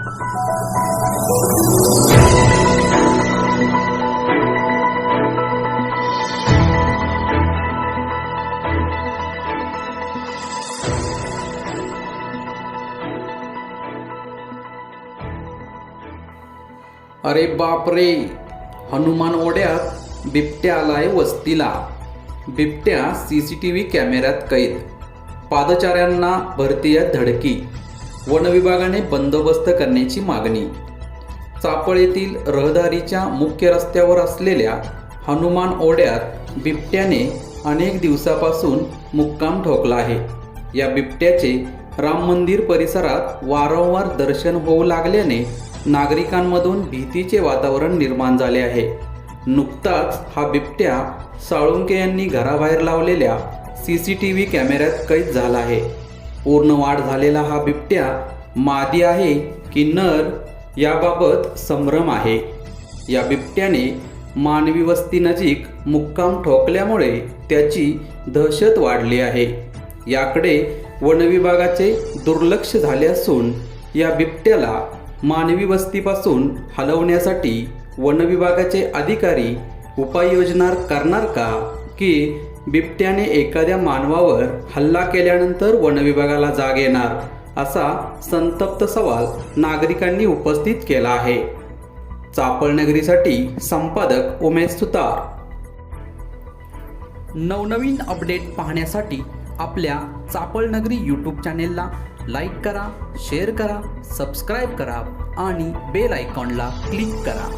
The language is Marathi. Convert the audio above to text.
अरे बापरे हनुमान ओढ्यात बिबट्या आलाय वस्तीला. बिबट्या सीसीटीव्ही कॅमेऱ्यात कैद. पादचाऱ्यांना भरतीय धडकी. वन विभागाने बंदोबस्त करण्याची मागणी. चापळ येथील रहदारीच्या मुख्य रस्त्यावर असलेल्या हनुमान ओढ्यात बिबट्याने अनेक दिवसापासून मुक्काम ठोकला आहे. या बिबट्याचे राम मंदिर परिसरात वारंवार दर्शन होऊ लागल्याने नागरिकांमधून भीतीचे वातावरण निर्माण झाले आहे. नुकताच हा बिबट्या साळुंके यांनी घराबाहेर लावलेल्या सी सी टी व्ही कॅमेऱ्यात कैद झाला आहे. पूर्ण वाढ झालेला हा बिबट्या मादी आहे की नर याबाबत संभ्रम आहे. या बिबट्याने मानवी वस्तीनजीक मुक्काम ठोकल्यामुळे त्याची दहशत वाढली आहे. याकडे वनविभागाचे दुर्लक्ष झाले असून या बिबट्याला मानवी वस्तीपासून हलवण्यासाठी वनविभागाचे अधिकारी उपाययोजना करणार का की बिबट्याने एखाद्या मानवावर हल्ला केल्यानंतर वनविभागाला जाग येणार असा संतप्त सवाल नागरिकांनी उपस्थित केला आहे. चापळनगरीसाठी संपादक उमेश सुतार. नवनवीन अपडेट पाहण्यासाठी आपल्या चापळनगरी यूट्यूब चॅनेलला लाईक करा शेअर करा सबस्क्राईब करा आणि बेल आयकॉनला क्लिक करा.